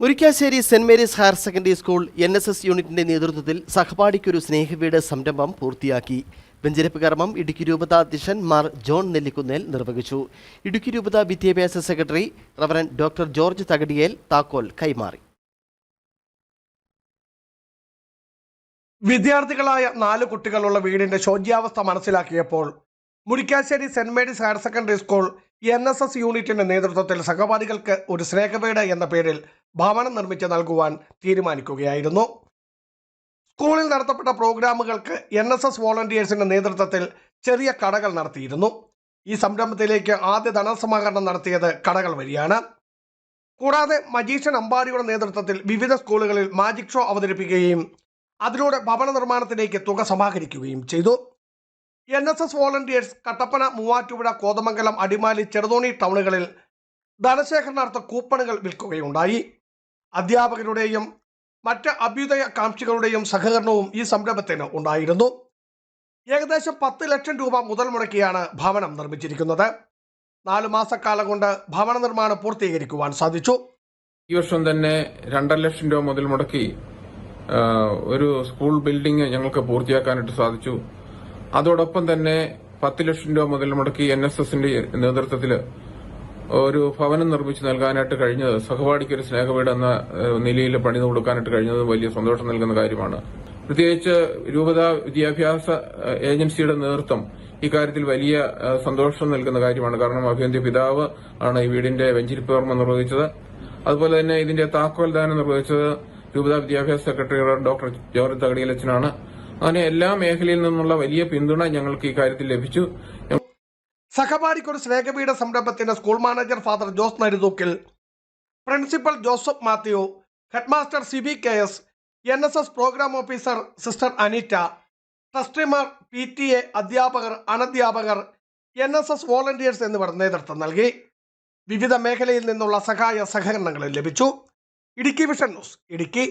Murikkassery saint Mary's higher secondary school N S S യൂണിറ്റിന്റെ നേതൃത്വത്തിൽ സഹപാഠിക്കൊരു സ്നേഹവീട് സംരംഭം പൂർത്തിയാക്കി. വെഞ്ചരിപ്പ് കർമ്മം ഇടുക്കി രൂപത അധ്യക്ഷൻ മാർ ജോൺ നെല്ലിക്കുന്നേൽ നിർവഹിച്ചു. ഇടുക്കി രൂപത വിദ്യാഭ്യാസ secretary reverend doctor George Thakadiyel താക്കോൽ കൈമാറി. വിദ്യാർത്ഥികളായ നാല് കുട്ടികളുള്ള വീടിന്റെ ശോച്യാവസ്ഥ മനസ്സിലാക്കിയപ്പോൾ Murikkassery saint Mary's higher secondary school N S S യൂണിറ്റിന്റെ നേതൃത്വത്തിൽ സഹപാഠികൾക്ക് ഒരു സ്നേഹവീട് എന്ന പേരിൽ ഭവനം നിർമ്മിച്ച് നൽകുവാൻ തീരുമാനിക്കുകയായിരുന്നു. സ്കൂളിൽ നടത്തപ്പെട്ട പ്രോഗ്രാമുകൾക്ക് എൻ എസ് എസ് വോളണ്ടിയേഴ്സിന്റെ നേതൃത്വത്തിൽ ചെറിയ കടകൾ നടത്തിയിരുന്നു. ഈ സംരംഭത്തിലേക്ക് ആദ്യ ധനസമാഹരണം നടത്തിയത് കടകൾ വഴിയാണ്. കൂടാതെ മജീഷ്യൻ അമ്പാരിയുടെ നേതൃത്വത്തിൽ വിവിധ സ്കൂളുകളിൽ മാജിക് ഷോ അവതരിപ്പിക്കുകയും അതിലൂടെ ഭവന നിർമ്മാണത്തിലേക്ക് തുക സമാഹരിക്കുകയും ചെയ്തു. N S S volunteers Kattappana Muvattupuzha Kothamangalam Adimali Cheruthoni ടൗണുകളിൽ ധനശേഖരണാർത്ഥ കൂപ്പണുകൾ വിൽക്കുകയുണ്ടായി. അധ്യാപകരുടെയും മറ്റ് അഭ്യുദയ കാംക്ഷികളുടെയും സഹകരണവും ഈ സംരംഭത്തിന് ഉണ്ടായിരുന്നു. ഏകദേശം പത്ത് ലക്ഷം രൂപ മുതൽ മുടക്കിയാണ് ഭവനം നിർമ്മിച്ചിരിക്കുന്നത്. നാലു മാസക്കാലം കൊണ്ട് ഭവന നിർമ്മാണം പൂർത്തീകരിക്കുവാൻ സാധിച്ചു. ഈ വർഷം തന്നെ രണ്ടര ലക്ഷം രൂപ മുതൽ മുടക്കി ഒരു സ്കൂൾ ബിൽഡിംഗ് ഞങ്ങൾക്ക് പൂർത്തിയാക്കാനായിട്ട് സാധിച്ചു. അതോടൊപ്പം തന്നെ പത്ത് ലക്ഷം രൂപ മുതൽ മുടക്കി എൻ എസ് എസിന്റെ നേതൃത്വത്തിൽ ഒരു ഭവനം നിർമ്മിച്ചു നൽകാനായിട്ട് കഴിഞ്ഞത് സഹപാഠിക്ക് ഒരു സ്നേഹവീട് എന്ന നിലയിൽ പണിത് കൊടുക്കാനായിട്ട് കഴിഞ്ഞത് വലിയ സന്തോഷം നൽകുന്ന കാര്യമാണ്. പ്രത്യേകിച്ച് രൂപത വിദ്യാഭ്യാസ ഏജൻസിയുടെ നേതൃത്വം ഇക്കാര്യത്തിൽ വലിയ സന്തോഷം നൽകുന്ന കാര്യമാണ്. കാരണം അഭിയന്ത്യ പിതാവ് ആണ് ഈ വീടിന്റെ വെഞ്ചിരിപ്പ് നിർവഹിച്ചത്. അതുപോലെ തന്നെ ഇതിന്റെ താക്കോൽദാനം നിർവഹിച്ചത് രൂപത വിദ്യാഭ്യാസ സെക്രട്ടറി ഡോക്ടർ ജോർജ് തകടിയലച്ചനാണ്. അങ്ങനെ എല്ലാ മേഖലയിൽ നിന്നുള്ള വലിയ പിന്തുണ ഞങ്ങൾക്ക് ഈ കാര്യത്തിൽ ലഭിച്ചു. സഹപാഠിക്കൊരു സ്നേഹപീഠ സംരംഭത്തിന്റെ school manager father Jose Narithookkil principal Joseph Mathew headmaster C B K S N S S program officer sister Anitta ട്രസ്റ്റിമാർ P T A അധ്യാപകർ അനധ്യാപകർ എൻ എസ് എസ് വോളണ്ടിയേഴ്സ് എന്നിവർ നേതൃത്വം നൽകി. വിവിധ മേഖലയിൽ നിന്നുള്ള സഹായ സഹകരണങ്ങൾ ലഭിച്ചു. Idukki vision news Idukki.